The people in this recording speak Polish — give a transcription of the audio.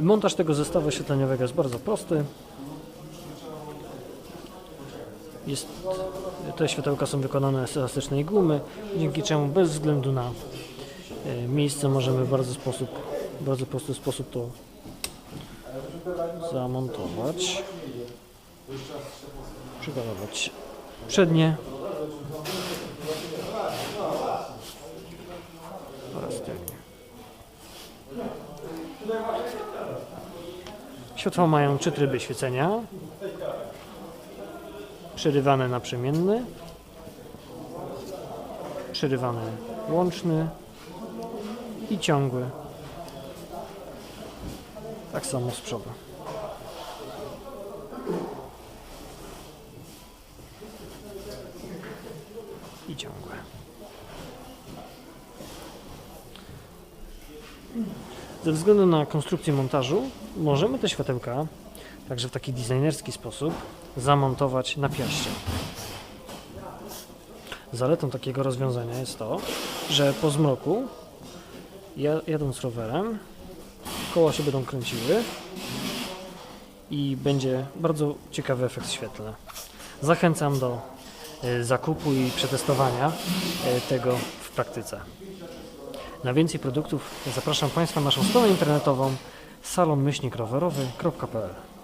Montaż tego zestawu oświetleniowego jest bardzo prosty. Jest, te światełka są wykonane z elastycznej gumy, dzięki czemu bez względu na e, miejsce możemy w bardzo, sposób, bardzo prosty sposób to zamontować. Przygotować przednie oraz tylnie. Światła mają trzy tryby świecenia. Przerywany naprzemienny, przerywany łączny i ciągły. Tak samo z przodu. I ciągłe. Ze względu na konstrukcję montażu możemy te światełka także w taki designerski sposób zamontować na piaście. Zaletą takiego rozwiązania jest to, że po zmroku ja- jadąc rowerem koła się będą kręciły i będzie bardzo ciekawy efekt świetlny. Zachęcam do e, zakupu i przetestowania e, tego w praktyce. Na więcej produktów zapraszam Państwa na naszą stronę internetową salonmyślnikrowerowy.pl